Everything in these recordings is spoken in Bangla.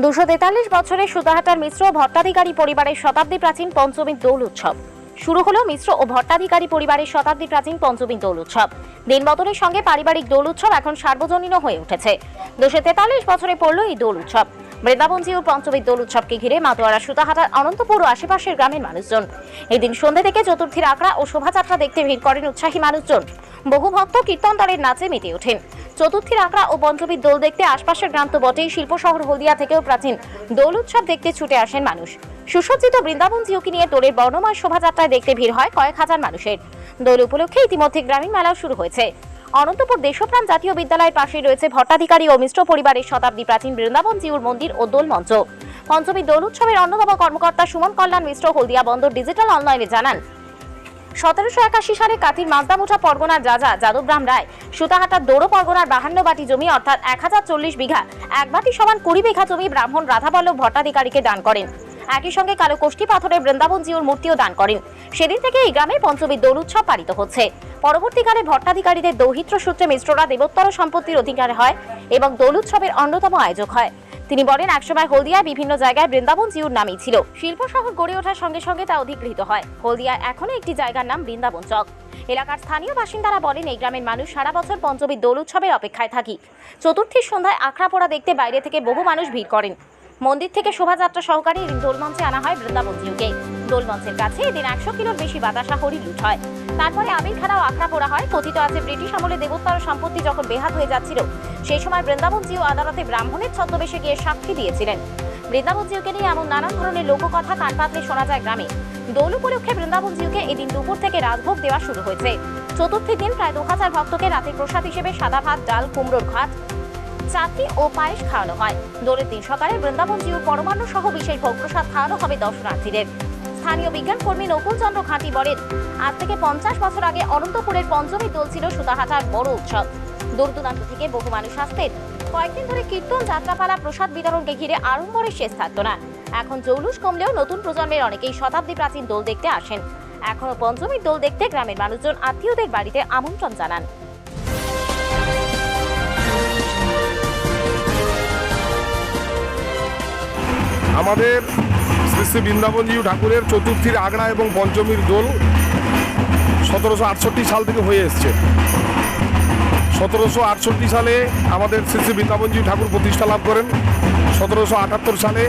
দুশো তেতাল্লিশ বছরের সুতাহাটার মিশ্র ও ভট্টাধিকারী পরিবারের শতাব্দী প্রাচীন পঞ্চমী দোল উৎসব। শুরু হলো মিশ্র ও ভট্টাধিকারী পরিবারের শতাব্দী প্রাচীন পঞ্চমী দোল উৎসব। দিন বদলের সঙ্গে পারিবারিক দোল উৎসব এখন সার্বজনীন হয়ে উঠেছে। দুশো তেতাল্লিশ বছরে পড়ল এই দোল উৎসব। বৃন্দাবনজি ও পঞ্চমী দোল উৎসবকে ঘিরে মাতোয়ারা, সুতাহাটার, অনন্তপুর ও আশেপাশের গ্রামের মানুষজন। এদিন সন্ধ্যে থেকে চতুর্থীর আখড়া ও শোভাযাত্রা দেখতে ভিড় করেন উৎসাহী মানুষজন। বহু ভক্ত কীর্তন দলের নাচে মেতে ওঠেন। চতুর্থীর আখড়া ও পঞ্চমীর দোল দেখতে আশপাশের গ্রাম তো বটেই শিল্প শহর হলদিয়া থেকেও প্রাচীন দোল উৎসব দেখতে ছুটে আসেন মানুষ। সুসজ্জিত বৃন্দাবন জিওকে নিয়ে দোলের বর্ণময় শোভাযাত্রায় দেখতে ভিড় হয় কয়েক হাজার মানুষের। দোল উপলক্ষে ইতিমধ্যে গ্রামীণ মেলাও শুরু হয়েছে। অনন্তপুর দেশপ্রাণ জাতীয় বিদ্যালয়ের পাশে রয়েছে ভট্টাধিকারী ও মিশ্র পরিবারের শতাব্দী প্রাচীন বৃন্দাবন, জিউর মন্দির ও দোল মঞ্চ। পঞ্চমী দোল উৎসবের অন্যতম কর্মকর্তা সুমন কল্যাণ মিশ্র হলদিয়া বন্দর ডিজিটাল অনলাইনে জানান। সতেরোশো একাশি সালে কাতির মালদামুঠা পরগনার রাজা যাদবরাম রায় সুতাহাটার দৌড় পরগনার বাহান্ন বাটি জমি অর্থাৎ এক হাজার চল্লিশ বিঘা, এক বাটি সমান কুড়ি বিঘা জমি ব্রাহ্মণ রাধাবল্লভ ভট্টাধিকারীকে দান করেন। একই সঙ্গে কালো কোষ্ঠী পাথরের বৃন্দাবন জিউর মূর্তিও দান করেন। সেদিন থেকে এই গ্রামে পঞ্চমী দোল উৎসব পালিত হচ্ছে। পরবর্তীকালে ভট্টাধিকারীদের দৌহিত্র সূত্রে মিশ্ররা দেবোত্তর সম্পত্তির অধিকার হয় এবং দোল উৎসবের অন্যতম আয়োজক হয়। তিনি বলেন, একসময় হলদিয়ায় বিভিন্ন জায়গায় বৃন্দাবন জিউর নামই ছিল। শিল্প শহর গড়ে ওঠার সঙ্গে সঙ্গে তা অধিকৃত হয়। হলদিয়ায় এখনও একটি জায়গার নাম বৃন্দাবন চক। এলাকার স্থানীয় বাসিন্দারা বলেন, এই গ্রামের মানুষ সারা বছর পঞ্চমী দোল উৎসবের অপেক্ষায় থাকি। চতুর্থীর সন্ধ্যায় আখড়া পোড়া দেখতে বাইরে থেকে বহু মানুষ ভিড় করেন। মন্দির থেকে শোভাযাত্রা সহকারে এদিন দোলমঞ্চে আনা হয় বৃন্দাবন জিউকে। দোলমঞ্চের কাছে এদিন একশো কিলোর বেশি বাতাসা হরি লুট হয়। তারপরে আমির খানাও আখড়া পোড়া হয়। কথিত আছে ব্রিটিশ আমলে দেবোত্তর সম্পত্তি যখন বেহাত হয়ে যাচ্ছিল, সেই সময় বৃন্দাবন জিউ আদালতে ব্রাহ্মণের ছদ্মবেশে গিয়ে সাক্ষী দিয়েছিলেন। বৃন্দাবন জিউকে নিয়ে এমন নানান ধরনের লোককথা কান পাতলে শোনা যায় গ্রামে। দোল উপলক্ষে বৃন্দাবন জিউকে এদিন দুপুর থেকে রাজভোগ দেওয়া শুরু হয়েছে। চতুর্থী দিন প্রায় দু হাজার ভক্তকে রাতের প্রসাদ হিসেবে সাদা ভাত, ডাল, কুমড়োর ঘাট চাটনি ও পায়েস খাওয়ানো হয়। দোলের দিন সকালে বৃন্দাবন জিউ পরমাণু সহ বিশেষ ভোগ প্রসাদ খাওয়ানো হবে দর্শনার্থীদের। স্থানীয় বিজ্ঞান কর্মী নকুল চন্দ্র ঘাঁটি বলেন, আজ থেকে পঞ্চাশ বছর আগে অনন্তপুরের পঞ্চমী দোল ছিল সুতাহাটার বড় উৎসব। দূর দূরান্ত থেকে বহু মানুষ আসতেন। কয়েকদিন ধরে কীর্তন, যাত্রাপালা, প্রসাদ বিতরণকে ঘিরে আড়ম্বরের শেষ থাকতো না এখন জৌলুস কমলেও নতুন প্রজন্মের অনেকেই শতাব্দী প্রাচীন দোল দেখতে আসেন। এখনও পঞ্চমীর দোল দেখতে গ্রামের মানুষজন আত্মীয়দের বাড়িতে আমন্ত্রণ জানান। আমাদের শ্রী শ্রী বৃন্দাবনজি ঠাকুরের চতুর্থীর আগড়া এবং পঞ্চমীর দোল সতেরোশো আটষট্টি সাল থেকে হয়ে এসছে। সতেরোশো আটষট্টি সালে আমাদের শ্রী শ্রী বৃন্দাবনজি ঠাকুর প্রতিষ্ঠা লাভ করেন। সতেরোশো আটাত্তর সালে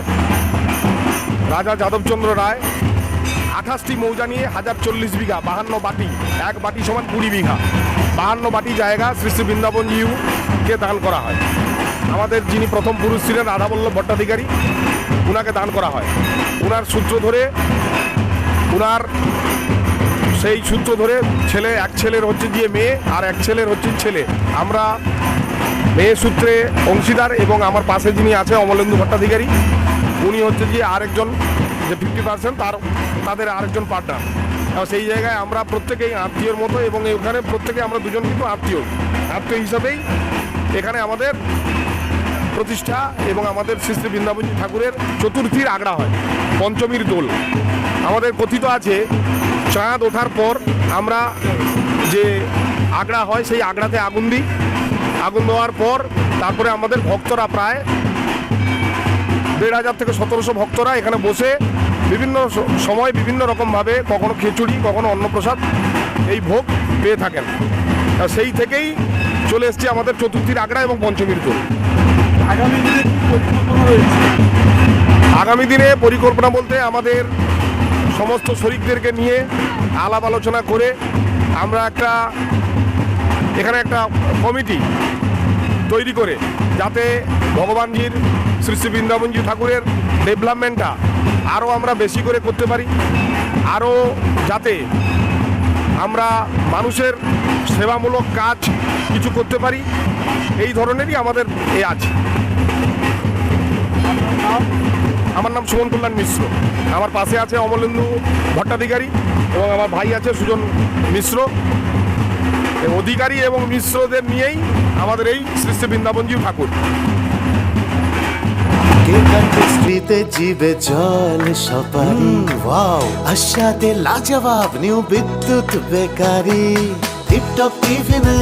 রাজা যাদবচন্দ্র রায় আঠাশটি মৌজা নিয়ে হাজার চল্লিশ বিঘা, বাহান্ন বাটি, এক বাটি সমান কুড়ি বিঘা, বাহান্ন বাটি জায়গা শ্রী শ্রী বৃন্দাবনজিউকে দান করা হয়। আমাদের যিনি প্রথম পুরুষ ছিলেন রাধাবল্লভ ভট্টাধিকারী। উনাকে দান করা হয়। উনার সূত্র ধরে, উনার সেই সূত্র ধরে ছেলে, এক ছেলের হচ্ছে গিয়ে মেয়ে, আর এক ছেলের হচ্ছে ছেলে। আমরা মেয়ে সূত্রে অংশীদার এবং আমার পাশে যিনি আছে, অমলেন্দু ভট্টাধিকারী, উনি হচ্ছে গিয়ে আরেকজন যে ফিফটি পার্সেন্ট তার, তাদের আরেকজন পার্টনার সেই জায়গায় আমরা প্রত্যেকেই আত্মীয়র মতো এবং এখানে প্রত্যেকে আমরা দুজন কিন্তু আত্মীয়। আত্মীয় হিসাবেই এখানে আমাদের প্রতিষ্ঠা এবং আমাদের শ্রী শ্রী বৃন্দাবনজি ঠাকুরের চতুর্থীর আগড়া হয়, পঞ্চমীর দোল। আমাদের কথিত আছে চাঁদ ওঠার পর আমরা যে আগড়া হয় সেই আগড়াতে আগুন দিই। আগুন দেওয়ার পর তারপরে আমাদের ভক্তরা প্রায় দেড় হাজার থেকে সতেরোশো ভক্তরা এখানে বসে বিভিন্ন সময় বিভিন্ন রকমভাবে কখনো খিচুড়ি, কখনো অন্নপ্রসাদ এই ভোগ পেয়ে থাকেন। সেই থেকেই চলে এসছে আমাদের চতুর্থীর আগড়া এবং পঞ্চমীর দোল। আগামী দিনে পরিকল্পনা আগামী দিনে পরিকল্পনা বলতে আমাদের সমস্ত শরিকদেরকে নিয়ে আলাপ আলোচনা করে আমরা একটা, এখানে একটা কমিটি তৈরি করে যাতে ভগবানজির শ্রী শ্রী বৃন্দাবনজি ঠাকুরের ডেভেলপমেন্টটা আরও আমরা বেশি করে করতে পারি, আরও যাতে আমরা মানুষের সেবামূলক কাজ কিছু করতে পারি। এই ধরনেরই আমাদের এ আছে। আমার নাম সুমন কল্যাণ মিশ্র। আমার পাশে আছে অমলেন্দু ভট্টাধিকারী এবং আমার ভাই আছে সুজন মিশ্র। অধিকারী এবং মিশ্রদের নিয়েই আমাদের এই শ্রী শ্রী বৃন্দাবনজি ঠাকুর স্মৃতে জিবে জল সপারি? ওয়াও আশাতে লাজবাব নিউ বিদ্যুৎ বেকারি। টিপটপ টিফিনে